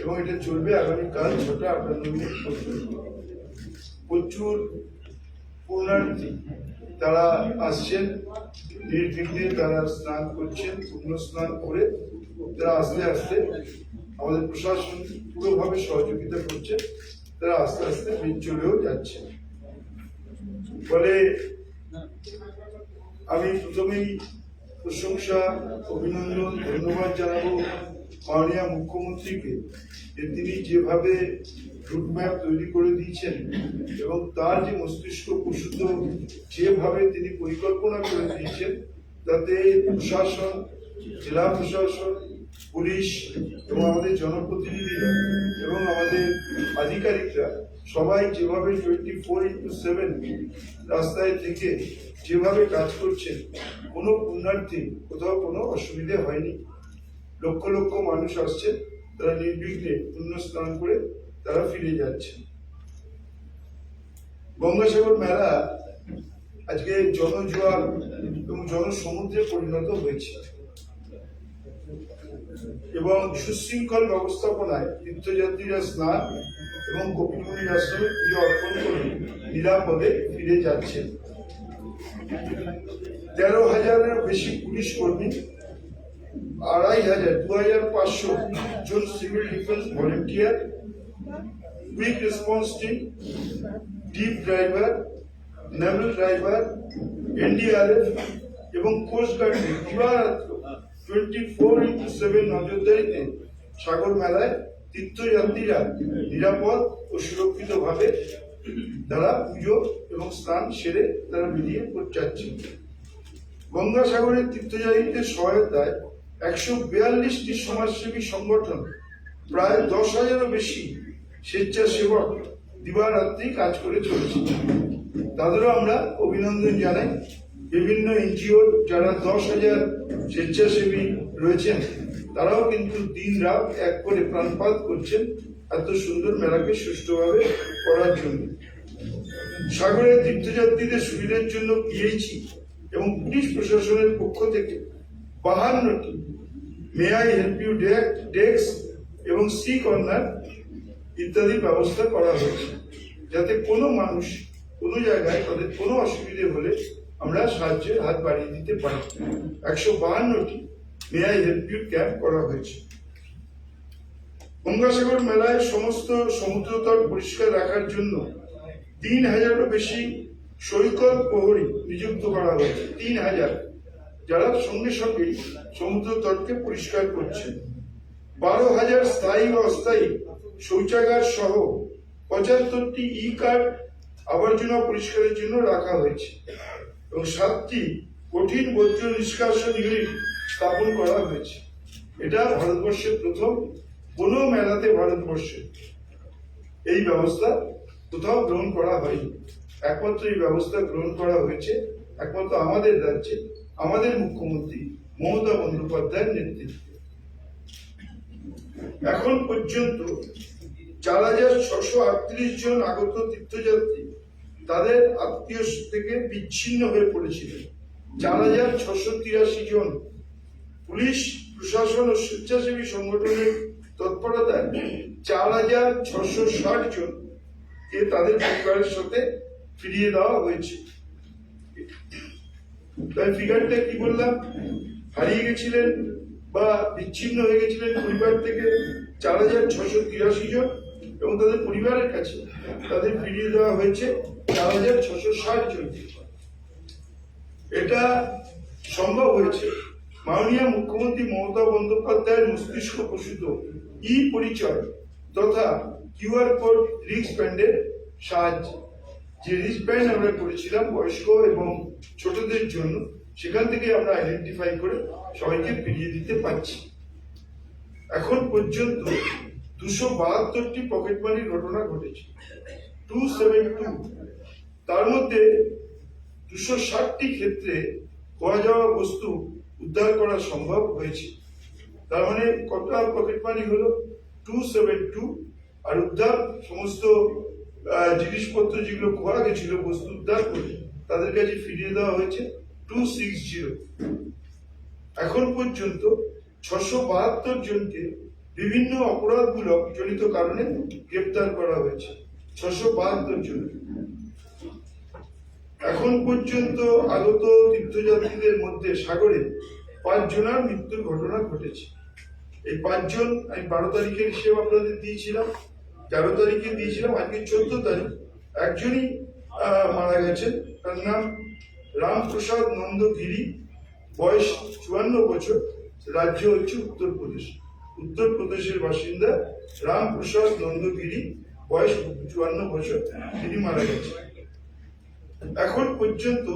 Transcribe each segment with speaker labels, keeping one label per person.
Speaker 1: এবং এটা চলবে আগামীকাল মিনিট পর্যন্ত প্রচুর পূর্ণার্থী তারা আসছেন নির্বিঘ্নে তারা স্নান করছেন পূর্ণ স্নান করে তারা আস্তে আস্তে আমাদের প্রশাসন পুরোভাবে সহযোগিতা করছে, তারা আস্তে আস্তে বীজ চলেও যাচ্ছে। ফলে আমি প্রথমেই প্রশংসা, অভিনন্দন, ধন্যবাদ জানাব মাননীয় মুখ্যমন্ত্রীকে যে তিনি যেভাবে রুটম্যাপ তৈরি করে দিয়েছেন এবং তার যে মস্তিষ্ক প্রসূত যেভাবে তিনি পরিকল্পনা করে দিয়েছেন, তাতে প্রশাসন, জেলা প্রশাসন, পুলিশ এবং আমাদের জনপ্রতিনিধিরা এবং আমাদের আধিকারিকরা সবাই যেভাবে টোয়েন্টি ফোর ইন্টু সেভেন রাস্তায় থেকে যেভাবে কাজ করছেন, কোনো পুণ্যার্থী কোথাও কোনো অসুবিধে হয়নি। লক্ষ লক্ষ মানুষ আসছে, তারা নির্বিঘ্নে পুণ্য স্নান করে তারা ফিরে যাচ্ছে। গঙ্গাসাগর মেলা আজকে জনজোয়ার এবং জনসমুদ্রে পরিণত হয়েছে। এবং সুশৃঙ্খল ব্যবস্থাপনায় তীর্থযাত্রীরা স্নান এবং কপিলমুনির আশ্রমে পুজো অর্পণ করে নিরাপদে ফিরে যাচ্ছেন। তেরো হাজারের বেশি পুলিশ কর্মী আড়াই হাজার দু হাজার পাঁচশো জন civil defence volunteer quick response team deep driver naval driver NDRF এবং কোস্ট গার্ডের দিবারাত্র টোয়েন্টি ফোর ইন্টু সেভেন নজরদারিতে সাগর মেলায় তীর্থযাত্রীরা নিরাপদ ও সুরক্ষিতভাবে তারা পুজো এবং স্নান সেরে তারা বেরিয়ে যাচ্ছে গঙ্গাসাগরের তীর্থযাত্রীদের সহায়তায় একশো বিয়াল্লিশটি সমাজসেবী সংগঠন, প্রায় দশ হাজারও বেশি স্বেচ্ছাসেবক দিবারাত্রি কাজ করে চলেছে। তাদেরও আমরা অভিনন্দন জানাই। বিভিন্ন এনজিও যারা দশ হাজার স্বেচ্ছাসেবী রয়েছেন, তারাও কিন্তু দিন রাত এক করে প্রাণপাত করছেন এত সুন্দর মেলাকে সুষ্ঠুভাবে করার জন্য। সাগরের তীর্থযাত্রীদের সুবিধার জন্য পিএইচি এবং পুলিশ প্রশাসনের পক্ষ থেকে বাহান্নটি may I help you desk এবং সি কর্নার ইত্যাদি ব্যবস্থা করা হয়েছে। যাতে কোনো মানুষ কোনো জায়গায় তাদের কোনো অসুবিধে হলে আমরা সাহায্যের হাত বাড়িয়ে দিতে পারি। একশো বাহান্নটি may I help you camp করা হয়েছে। গঙ্গাসাগর মেলায় সমস্ত সমুদ্রতট পরিষ্কার রাখার জন্য তিন হাজারেরও বেশি সৈকত প্রহরী নিযুক্ত করা হয়েছে। তিন হাজার। যারা সঙ্গে সঙ্গে সমুদ্র তটকে পরিষ্কার করছেন। বারো হাজার স্থায়ী অস্থায়ী শৌচাগার সহ পঁচাত্তরটি ই কার্ড আবর্জনা পরিষ্কারের জন্য রাখা হয়েছে এবং সাতটি কঠিন বর্জ্য নিষ্কাশন ইউনিট স্থাপন করা হয়েছে। এটা ভারতবর্ষের প্রথম, কোনো মেলাতে ভারতবর্ষে এই ব্যবস্থা কোথাও গ্রহণ করা হয়নি। একমাত্র এই ব্যবস্থা গ্রহণ করা হয়েছে, একমাত্র আমাদের রাজ্যে আমাদের মুখ্যমন্ত্রী মমতা বন্দ্যোপাধ্যায়ের নেতৃত্বে। এখন পর্যন্ত চার হাজার ছশো আটত্রিশ জন আগত তীর্থযাত্রী তাদের আত্মীয় থেকে বিচ্ছিন্ন হয়ে পড়েছিলেন। চার হাজার ছশো তিরাশি জন পুলিশ, প্রশাসন ও স্বেচ্ছাসেবী সংগঠনের তৎপরতায় চার হাজার ছশো ষাট জন তাদের পরিবারের সাথে ফিরিয়ে দেওয়া হয়েছে। তাই ফিগারটা কি বললাম? হারিয়ে গেছিলেন বা বিচ্ছিন্ন হয়ে গেছিলেন পরিবার থেকে চার হাজার ছশো তিরাশি জন এবং তাদের পরিবারের কাছে তাদের ফিরিয়ে দেওয়া হয়েছে চার হাজার ছশো ষাট জন। এটা সম্ভব হয়েছে। মাননীয় মুখ্যমন্ত্রী মমতা বন্দ্যোপাধ্যায়ের মস্তিষ্ক প্রসূত ই পরিচয় তথা কিউআর কোড রিক্স ব্যান্ডের সাহায্যে। যে রিস্ক ব্যান্ড আমরা করেছিলাম বয়স্ক এবং ছোটদের জন্য, সেখান থেকে আমরা আইডেন্টিফাই করে সবাইকে ফিরিয়ে দিতে পারছি। এখন পর্যন্ত দুশো বাহাত্তরটি পকেট মানির ঘটনা ঘটেছে। টু সেভেন টু তার মধ্যে দুশো ষাটটি ক্ষেত্রে খোয়া যাওয়া বস্তু উদ্ধার করা সম্ভব হয়েছে। তার মানে কতটা পকেট মানি হলো? টু সেভেন টু আর উদ্ধার সমস্ত জিনিসপত্র যেগুলো খোয়া গেছিল বস্তু উদ্ধার করে তাদের কাছে ফিরিয়ে দেওয়া হয়েছে টু সিক্স জিরো এখন পর্যন্ত ছশো বাহাত্তর জনকে বিভিন্ন অপরাধমূলক জড়িত কারণে গ্রেপ্তার করা হয়েছে, ছশো বাহাত্তর জন এখন পর্যন্ত আগত তীর্থযাত্রীদের মধ্যে সাগরে পাঁচ জনের মৃত্যুর ঘটনা ঘটেছে। এই পাঁচজন, আমি বারো তারিখের হিসেব আপনাদের দিয়েছিলাম। তেরো তারিখে দিয়েছিলাম, আজকে চোদ্দ তারিখ। একজনই মারা গেছেন। তার নাম রামপ্রসাদ নন্দগিরি বয়স চুয়ান্ন বছর। রাজ্য হচ্ছে উত্তরপ্রদেশ। উত্তরপ্রদেশের বাসিন্দা রামপ্রসাদ নন্দগিরি বয়স চুয়ান্ন বছর। তিনি মারা গেছেন। এখন পর্যন্ত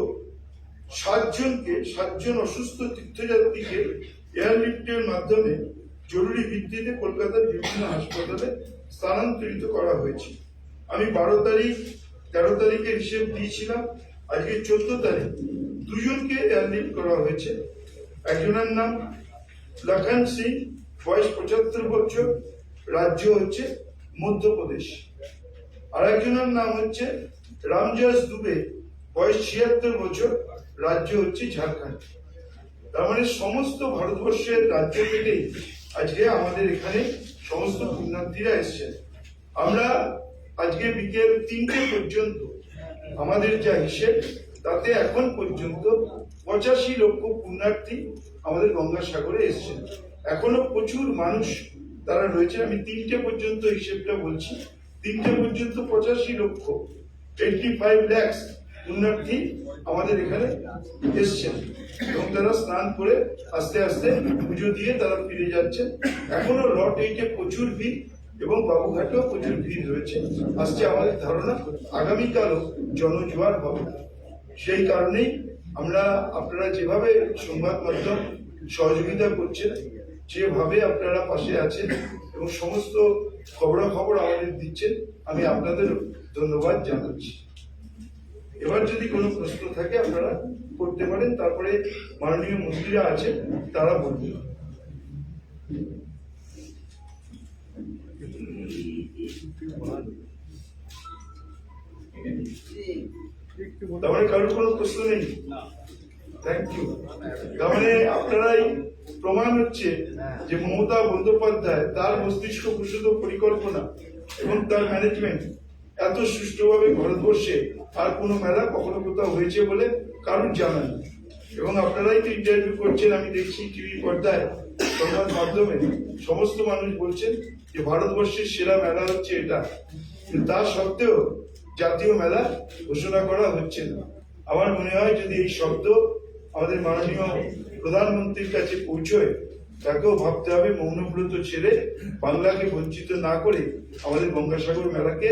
Speaker 1: সাতজনকে, সাতজন অসুস্থ তীর্থযাত্রীকে এয়ারলিফটের মাধ্যমে জরুরি ভিত্তিতে কলকাতার বিভিন্ন হাসপাতালে স্থানান্তরিত করা হয়েছে। আমি বারো তারিখ, তেরো তারিখের হিসেব দিয়েছিলাম। আজকে চোদ্দ তারিখ। দুজনকে এয়ারলিফট করা হয়েছে। একজনের নাম লখন সিং, বয়স পঁচাত্তর বছর, রাজ্য হচ্ছে মধ্যপ্রদেশ। আর একজনের নাম হচ্ছে রামজাস দুবে, বয়স ছিয়াত্তর বছর, রাজ্য হচ্ছে ঝাড়খণ্ড। তার মানে সমস্ত ভারতবর্ষের রাজ্য থেকে আজকে আমাদের এখানে সমস্ত পুণ্যার্থীরা এসেছেন আমরা আজকে বিকেল তিনটে পর্যন্ত আমাদের যা হিসেব, তাতে এখন পর্যন্ত পঁচাশি লক্ষ পুণ্যার্থী আমাদের গঙ্গাসাগরে এসেছেন এখনও প্রচুর মানুষ তারা রয়েছে। আমি তিনটে পর্যন্ত হিসেবটা বলছি। তিনটে পর্যন্ত পঁচাশি লক্ষ এইটটি ফাইভ ল্যাক্স পুণ্যার্থী আমাদের এখানে এসছেন। এবং তারা স্নান করে আস্তে আস্তে পুজো দিয়ে তারা ফিরে যাচ্ছেন। এখনও লট এইটে প্রচুর ভিড় এবং বাবুঘাটেও প্রচুর ভিড় রয়েছে। আসছে আমাদের ধারণা আগামীকালও জনজোয়ার হবে। সেই কারণেই আমরা আপনারা যেভাবে সংবাদ মাধ্যম সহযোগিতা করছেন, যেভাবে আপনারা পাশে আছেন এবং সমস্ত খবরাখবর আমাদের দিচ্ছেন, আমি আপনাদের ধন্যবাদ জানাচ্ছি। এবার যদি কোনো প্রশ্ন থাকে আপনারা করতে পারেন, তারপরে মাননীয় মন্ত্রীরা আছেন তারা বলবেন তার মানে কারোর কোনো প্রশ্ন নেই? থ্যাংক ইউ তার মানে আপনারাই প্রমাণ হচ্ছে যে মমতা বন্দ্যোপাধ্যায় তার মস্তিষ্ক প্রসূত পরিকল্পনা এবং তার ম্যানেজমেন্ট এত সুষ্ঠুভাবে ভারতবর্ষে আর কোনো মেলা কখনো কোথাও হয়েছে বলে কারোর জানা এবং আপনারাই তো ইন্টারভিউ করছেন, আমি দেখছি টিভি পর্দায়, সংবাদ মাধ্যমে সমস্ত মানুষ বলছেন যে ভারতবর্ষের সেরা মেলা হচ্ছে এটা। তা সত্ত্বেও জাতীয় মেলা ঘোষণা করা হচ্ছে না। আমার মনে হয় যদি এই শব্দ আমাদের মাননীয় প্রধানমন্ত্রীর কাছে পৌঁছয় তাকেও ভাবতে হবে, মৌনব্রত ছেড়ে বাংলাকে বঞ্চিত না করে আমাদের গঙ্গাসাগর মেলাকে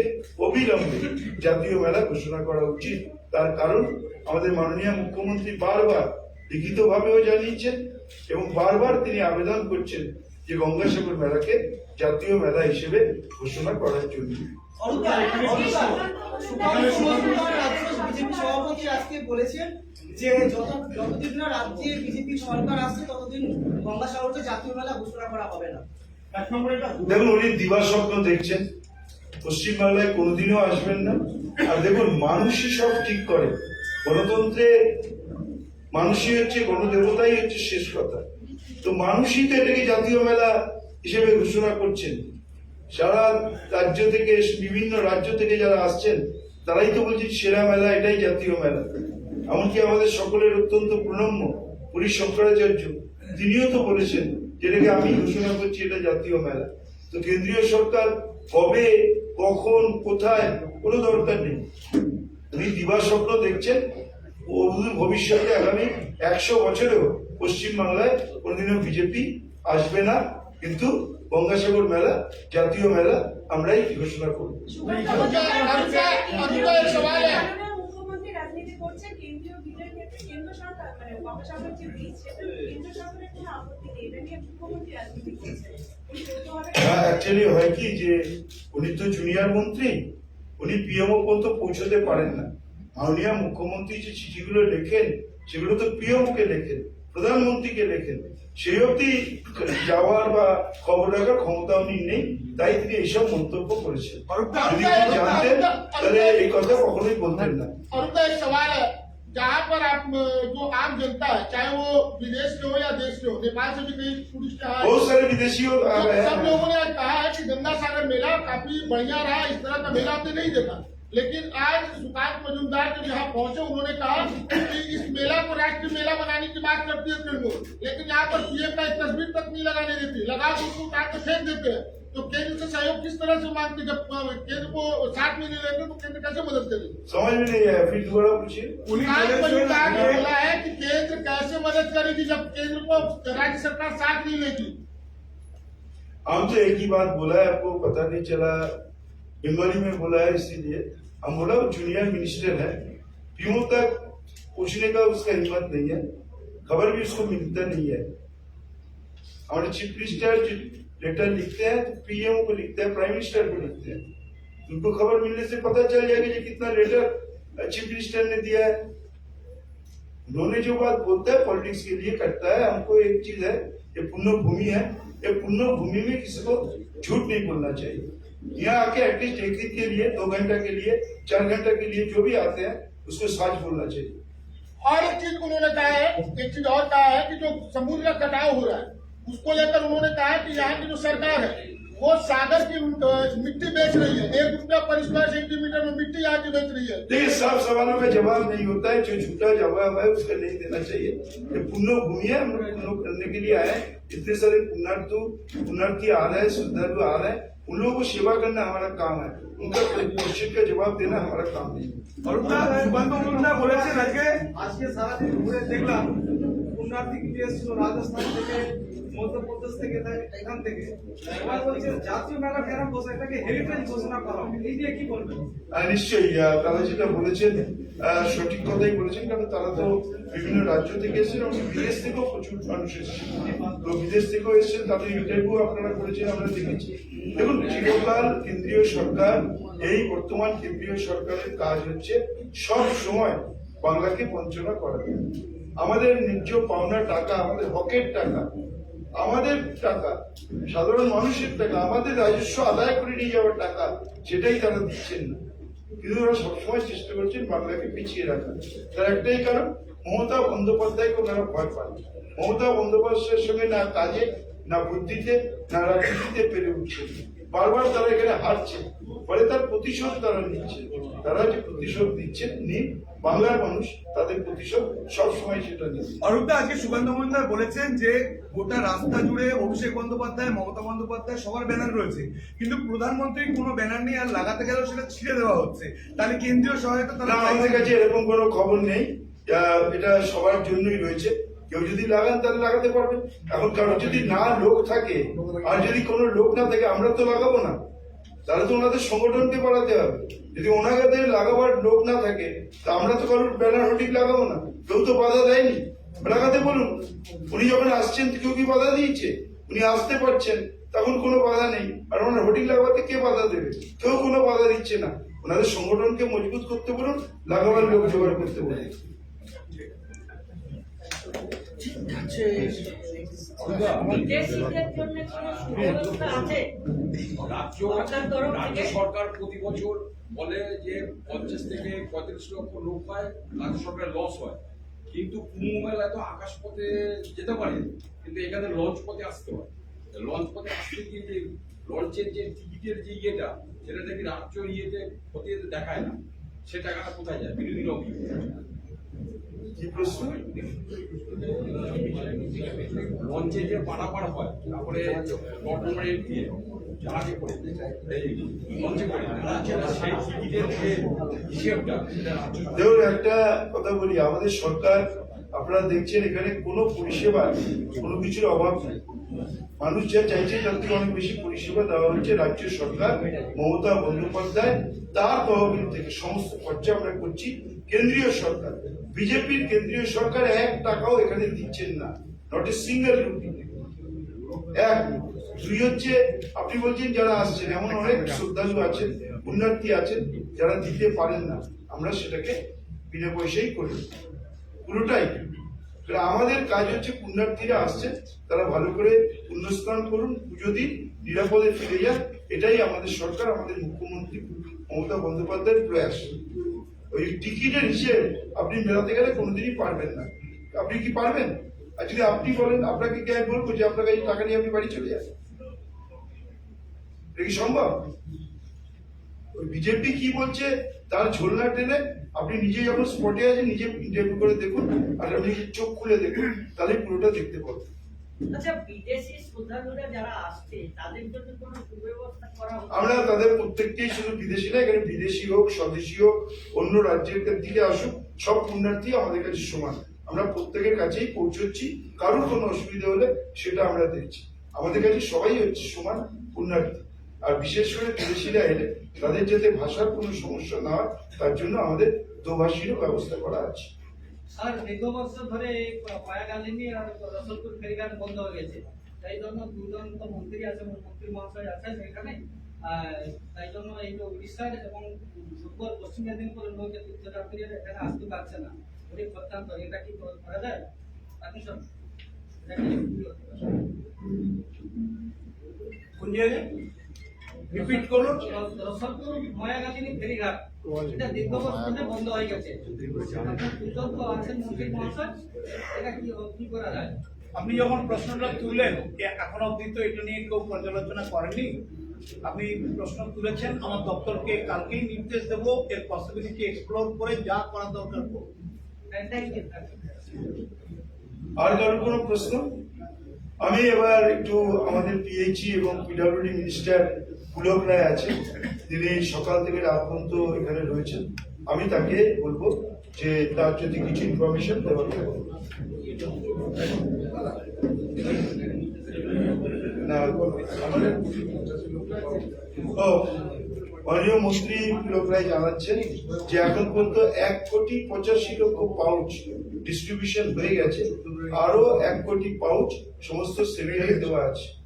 Speaker 1: অবিলম্বে জাতীয় মেলা ঘোষণা করা উচিত। তার কারণ আমাদের মাননীয় মুখ্যমন্ত্রী বারবার লিখিতভাবেও জানিয়েছেন এবং বারবার তিনি আবেদন করছেন যে গঙ্গাসাগর মেলাকে জাতীয় মেলা হিসেবে ঘোষণা করার জন্য।
Speaker 2: সভাপতি আজকে বলেছেন যে যতদিন না রাজ্যে বিজেপি সরকার আসছে ততদিন গঙ্গাসাগরকে জাতীয় মেলা ঘোষণা করা হবে না।
Speaker 1: দেখুন উনি দিবা স্বপ্ন দেখছেন। পশ্চিমবাংলায় কোনোদিনও আসবেন না। আর দেখুন মানুষই সব ঠিক করে। গণতন্ত্রে মানুষই হচ্ছে গণদেবতাই হচ্ছে শেষ কথা। তো মানুষই তো এটাকে জাতীয় মেলা হিসেবে ঘোষণা করছেন। সারা রাজ্য থেকে, বিভিন্ন রাজ্য থেকে যারা আসছেন, তারাই তো বলছেন সেরা মেলা, এটাই জাতীয় মেলা। এমনকি আমাদের সকলের অত্যন্ত প্রণম্য পুরী শঙ্করাচার্য, তিনিও তো বলেছেন যেটাকে আমি ঘোষণা করছি, এটা জাতীয় মেলা। তো কেন্দ্রীয় সরকার কবে, কখন, কোথায়, কোনো দরকার নেই। উনি দিবা স্বপ্ন দেখছেন অদূর ভবিষ্যতে আগামী একশো বছরেও পশ্চিমবাংলায় কোনোদিনও বিজেপি আসবে না কিন্তু গঙ্গাসাগর মেলা জাতীয় মেলা আমরাই ঘোষণা করব।
Speaker 3: সরকার মানে
Speaker 1: অ্যাকচুয়ালি হয় কি যে উনি তো জুনিয়র মন্ত্রী উনি পিএমও পর্যন্ত পৌঁছতে পারেন না। মাননীয় মুখ্যমন্ত্রী যে চিঠিগুলো লেখেন সেগুলো তো পিএমওকে লেখেন। প্রধানমন্ত্রীকে লেখেন সেই অবধি যাওয়ার বা খবর রাখার ক্ষমতা উনি নেই তাই তিনি এইসব মন্তব্য করেছেন যদি উনি জানতেন তাহলে এই কথা কখনোই বলতেন না
Speaker 4: और तो एक सवाल है जहाँ पर आप अ, जो आम जनता है चाहे वो विदेश के हो या देश के हो नेपाल से भी कई टूरिस्ट आए
Speaker 1: बहुत सारे विदेशियों आ
Speaker 4: सब
Speaker 1: रहे
Speaker 4: सब
Speaker 1: हैं
Speaker 4: लोगों ने कहा है कि गंगा सागर मेला काफी बढ़िया रहा इस तरह का मेला हमने नहीं देखा लेकिन आज सुकांत मजूमदार जब यहाँ पहुँचे उन्होंने कहा कि इस मेला को राष्ट्रीय मेला बनाने की बात करती है तृणमूल लेकिन यहाँ पर सीएम का एक तस्वीर तक नहीं लगाने देती। लगा तो उसको उतार के फेंक देते हैं। तो केंद्र से सहयोग किस तरह से मांगते जब केंद्र को साथ में नहीं लेते तो केंद्र कैसे मदद करेगी?
Speaker 1: समझ में नहीं आया। फिर दोबारा पूछिए।
Speaker 4: सुकांत मजूमदार ने बोला है कि केंद्र कैसे मदद करेगी जब केंद्र को राज्य सरकार साथ नहीं लेगी?
Speaker 1: हम तो एक ही बात बोला है आपको पता नहीं चला। बंगाली में बोला है, इसीलिए। हम बोला जूनियर मिनिस्टर है। पीओ तक पूछने का उसका हिम्मत नहीं है। खबर भी उसको मिलता नहीं है। हमारे चीफ मिनिस्टर लेटर लिखते हैं तो पीएम को लिखते हैं प्राइम मिनिस्टर को लिखते हैं। उनको खबर मिलने से पता चल जाएगा कि कितना लेटर चीफ मिनिस्टर ने दिया है। उन्होंने जो बात बोलता है पॉलिटिक्स के लिए करता है, हमको एक चीज़ है, ये पुण्य भूमि है। ये पुण्य भूमि में किसी को झूठ नहीं बोलना चाहिए। यहाँ आके एटलीस्ट एक दिन के लिए दो घंटे के लिए चार घंटे के लिए जो भी आते हैं उसको सच बोलना चाहिए।
Speaker 4: और एक चीज़ उन्होंने कहा है एक चीज़ और कहा है कि जो समुद्र का कटाव हो रहा है उसको लेकर उन्होंने कहा है कि यहाँ की जो सरकार है वो सागर की मिट्टी बेच रही है। एक रुपया पर स्क्वायर सेंटीमीटर में मिट्टी यहाँ की बेच रही है।
Speaker 1: देखिए सब सवालों का जवाब नहीं होता है जो झूठा जवाब है उसका नहीं देना चाहिए। ये पुण्य भूमि है हम लोग पुण्य करने के लिए आए इतने सारे पुण्यार्थु पुण्यार्थी आ रहे हैं श्रद्धालु आ रहे हैं। उन लोगों को सेवा करना हमारा काम है। उनका क्वेश्चन का जवाब देना हमारा काम नहीं और
Speaker 5: उनका बंद बोले से रज गए। आज के सारा दिन पूरे देख দেখলাম পুণ্যার্থী যে এসেছিল রাজস্থান থেকে মধ্যপ্রদেশ থেকে এখান থেকে। এবার বলছে জাতীয় মেলা কেন বসে? এটাকে হেরিটেজ ঘোষণা করা এই নিয়ে কি বলবেন?
Speaker 1: নিশ্চয়ই আহ, দাদা যেটা বলেছেন সঠিক কথাই বলেছেন কারণ তারা তো বিভিন্ন রাজ্য থেকে এসেছেন এবং বিদেশ থেকেও প্রচুর মানুষ এসেছেন। তো বিদেশ থেকেও এসেছেন তাদের ইন্টারভিউ আপনারা করেছেন আমরা দেখেছি। দেখুন চিরকাল কেন্দ্রীয় সরকার এই বর্তমান কেন্দ্রীয় সরকারের কাজ হচ্ছে সব সময় বাংলাকে বঞ্চনা করা। আমাদের ন্যায্য পাওনা টাকা, আমাদের হকের টাকা, আমাদের টাকা, সাধারণ মানুষের টাকা, আমাদের রাজস্ব আদায় করে নিয়ে যাওয়ার টাকা, সেটাই তারা দিচ্ছেন না। কিন্তু ওরা সবসময় চেষ্টা করছেন বাংলাকে পিছিয়ে রাখা তার একটাই কারণ, মমতা বন্দ্যোপাধ্যায়কে ওনারা ভয় পান? মমতা বন্দ্যোপাধ্যায়ের সঙ্গে না কাজে, না বুদ্ধিতে, না রাজনীতিতে পেরে উঠছে বারবার তারা এখানে হারছে ফলে তার প্রতিশোধ তারা নিচ্ছে। তারা যে প্রতিশোধ দিচ্ছেন নিন বাংলার মানুষ তাদের প্রতিশোধ সবসময় সেটা নিচ্ছে
Speaker 5: অরূপদা আজকে সুকান্ত মজুমদার বলেছেন যে গোটা রাস্তা জুড়ে অভিষেক বন্দ্যোপাধ্যায় মমতা বন্দ্যোপাধ্যায় সবার ব্যানার রয়েছে। কিন্তু প্রধানমন্ত্রীর কোনো ব্যানার নেই আর লাগাতে গেলেও সেটা ছিঁড়ে দেওয়া হচ্ছে। তাহলে কেন্দ্রীয় সহায়তা তারা
Speaker 1: আমাদের কাছে এরকম কোনো খবর নেই। এটা সবার জন্যই রয়েছে। কেউ যদি লাগান তাহলে লাগাতে পারবে। এখন কারও যদি না লোক থাকে আর যদি কোনো লোক না থাকে আমরা তো লাগাবো না। তাহলে তো ওনাদের সংগঠনকে বাড়াতে হবে। যদি ওনাদের লাগাবার লোক না থাকে, তা আমরা তো কারোর ব্যানার হোর্ডিং লাগাবো না। কেউ তো বাধা দেয়নি। লাগাতে বলুন, উনি যখন আসছেন কেউ কি বাধা দিয়েছে? উনি আসতে পারছেন, তখন কোনো বাধা নেই। আর ওনার হোর্ডিং লাগাতে কে বাধা দেবে? কেউ কোনো বাধা দিচ্ছে না। ওনাদের সংগঠনকে মজবুত করতে বলুন, লাগাবার লোক জোগাড় করতে বলুন।
Speaker 3: সুব্যবস্থা আছে।
Speaker 6: রাজ্য
Speaker 3: সরকার
Speaker 6: প্রতি বছর বলে যে পঞ্চাশ থেকে পঁয়ত্রিশ লক্ষ লোক হয় রাজ্য লস হয়। কিন্তু কুম্ভ মেলায় তো আকাশ পথে যেতে পারে কিন্তু এখানে লঞ্চ পথে আসতে হয়। লঞ্চ পথে আসতে গিয়ে যে লঞ্চের যে টিকিটের যে ইয়েটা সেটা নাকি রাজ্য ইয়েতে ক্ষতি দেখায় না। সে টাকাটা কোথায় যায়? বিরোধী লবি
Speaker 1: কি প্রশ্ন?
Speaker 6: মঞ্চে যে পারাপার হয়, তারপরে বর্তমানে দিয়ে করে
Speaker 1: একটা কথা বলি, আমাদের সরকার আপনারা দেখছেন এখানে কোনো পরিষেবা, কোনো কিছুর অভাব নেই। মানুষ যা চাইছে তার থেকে অনেক বেশি পরিষেবা দেওয়া হচ্ছে রাজ্য সরকার, মমতা বন্দ্যোপাধ্যায়, তার তহবিল থেকে সমস্ত খরচা আমরা করছি কেন্দ্রীয় সরকার। বিজেপির কেন্দ্রীয় সরকার এক টাকাও এখানে দিচ্ছেন না নট এ সিঙ্গেল রুপি এক, দুই হচ্ছে, আপনি বলছেন যারা আসছেন, এমন অনেক শ্রদ্ধালু আছেন, পুণ্যার্থী আছেন, যারা দিতে পারেন না, আমরা সেটাকে বিনা পয়সাই করি পুরোটাই আমাদের কাজ হচ্ছে পুণ্যার্থীরা আসছে, তারা ভালো করে পুণ্যস্নান করুন, পুজো দিন, নিরাপদে ফিরে যান এটাই আমাদের সরকার, আমাদের মুখ্যমন্ত্রী মমতা বন্দ্যোপাধ্যায়ের প্রয়াস। ওই টিকিটের হিসেব আপনি মেলাতে গেলে কোনোদিনই পারবেন না। আপনি কি পারবেন? আর যদি আপনি বলেন, আপনাকে কি বলব যে আপনার কাছে টাকা নিয়ে আপনি বাড়ি চলে যান? এটা কি সম্ভব? ওই বিজেপি কি বলছে, তার ঝোলনা টেনে আপনি নিজে যখন স্পটে আছেন নিজে ইন্টারভিউ করে দেখুন আর আপনি চোখ খুলে দেখুন তাহলে পুরোটা দেখতে পাবেন।
Speaker 7: আচ্ছা বিদেশি শ্রদ্ধালুরা যারা আসছে তাদের জন্য কোনো সুব্যবস্থা করা
Speaker 1: আমরা তাদের প্রত্যেককেই শুধু বিদেশি না এখানে বিদেশি হোক স্বদেশি হোক অন্য রাজ্যের দিকে আসুক সব পুণ্যার্থী আমাদের কাছে সমান। আমরা প্রত্যেকের কাছেই পৌঁছচ্ছি কারোর কোনো অসুবিধা হলে সেটা আমরা দেখছি। আমাদের কাছে সবাই হচ্ছে সমান পুণ্যার্থী। আর বিশেষ করে বিদেশিরা এলে তাদের যাতে ভাষার কোনো সমস্যা না হয় তার জন্য আমাদের দোভাষীরও ব্যবস্থা করা আছে।
Speaker 2: স্যার দীর্ঘ বছর ধরে পায়াগালিনী আর রসলপুর ফেরিঘাট বন্ধ হয়ে গেছে। তাই জন্য দুজন তো মন্ত্রী আছে মন্ত্রী মহাশয় আছেন এখানে আহ, তাই জন্য এই যে উড়িষ্যার এবং উত্তর পশ্চিম মেদিনীপুরের লোক যে তীর্থযাত্রীরা এখানে আসতে পারছে না। ওই প্রত্যান্ত এটা কি করা যায়? আপনি সব?
Speaker 5: কোন জায়গায়? রিপিট করুন।
Speaker 2: এটা দীর্ঘ বছর ধরে বন্ধ হয়ে গেছে। আছেন মন্ত্রী মহাশয় এটা কি কি করা যায়?
Speaker 5: আপনি যখন প্রশ্নটা তুললেন যে এখন অব্দি তো এটা নিয়ে কেউ পর্যালোচনা করেনি। আপনি প্রশ্ন তুলেছেন আমার দপ্তরকে কালকেই নির্দেশ দেবো এর পসিবিলিটি এক্সপ্লোর করে যা করা দরকার করব
Speaker 2: ইউ
Speaker 1: আর কারোর কোনো প্রশ্ন? আমি এবার একটু আমাদের পিএইচই এবং পিডব্লিউডি মিনিস্টার পুলক রায় আছে। তিনি সকাল থেকে রাত পর্যন্ত এখানে রয়েছেন। আমি তাকে বলব যে তার যদি কিছু ইনফরমেশন দেওয়ার মাননীয় পুলক রায় জানাচ্ছেন যে এখন পর্যন্ত এক কোটি পঁচাশি লক্ষ পাউচ ডিস্ট্রিবিউশন হয়ে গেছে। আরও এক কোটি পাউচ সমস্ত সেমিনারে দেওয়া আছে।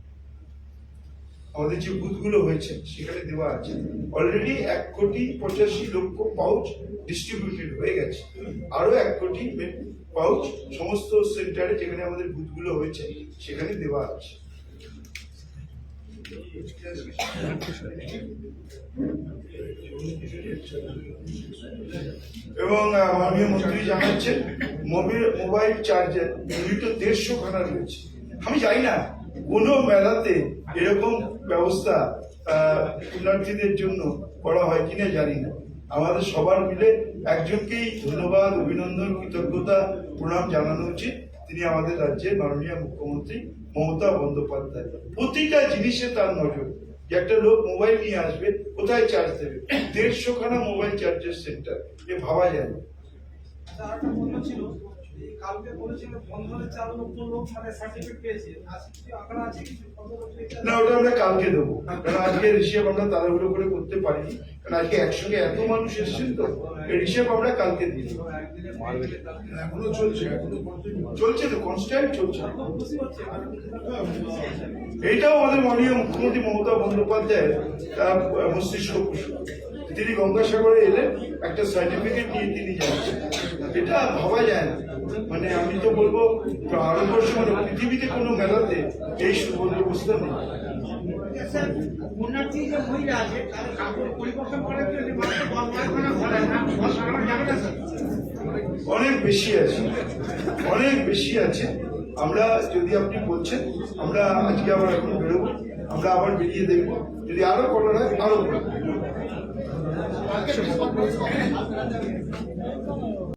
Speaker 1: আমাদের যে বুথগুলো হয়েছে, সেখানে দেওয়া আছে। অলরেডি এক কোটি পঁচাশি লক্ষ পাউচ ডিস্ট্রিবিউটেড হয়ে গেছে। আরও এক কোটি পাউচ সমস্ত সেন্টারে যেখানে আমাদের বুথগুলো হয়েছে, সেখানে দেওয়া আছে। এবং মাননীয় মন্ত্রী জানাচ্ছেন মোবাইল চার্জার দেড়শো খানা রয়েছে। আমি জানি না কোনো মেলাতে এরকম ব্যবস্থা পুণ্যার্থীদের জন্য করা হয় কিনা জানি না। আমাদের সবার মিলে একজনকেই ধন্যবাদ, অভিনন্দন, কৃতজ্ঞতা প্রণাম জানানো উচিত। তিনি আমাদের রাজ্যের মাননীয় মুখ্যমন্ত্রী মমতা বন্দ্যোপাধ্যায়। প্রতিটা জিনিসে তার নজর। যে একটা লোক মোবাইল নিয়ে আসবে, কোথায় চার্জ দেবে? দেড়শো খানা মোবাইল চার্জের সেন্টার এ ভাবা যায় না। না, ওটা আমরা কালকে দেবো। আমরা করে করতে কারণ আজকে একসঙ্গে এত মানুষ এসেছেন তো আমরা কালকে দিই এখনও চলছে চলছে তো চলছে। এইটাও আমাদের মাননীয় মুখ্যমন্ত্রী মমতা বন্দ্যোপাধ্যায় তার মস্তিষ্ক তিনি গঙ্গাসাগরে এলেন একটা সার্টিফিকেট নিয়ে তিনি যাচ্ছেন। এটা ভাবা যায় না। মানে আমি তো বলব ভারতবর্ষ মানে পৃথিবীতে কোনো মেলাতে এই সুবন্দোবস্ত নেই।
Speaker 2: স্যার
Speaker 1: অনেক বেশি আছে। অনেক বেশি আছে। আমরা যদি আপনি বলছেন আমরা আজকে আবার এখন বেরোবো আমরা আবার বেরিয়ে দেখব। যদি আরও করার হয় আরও করব।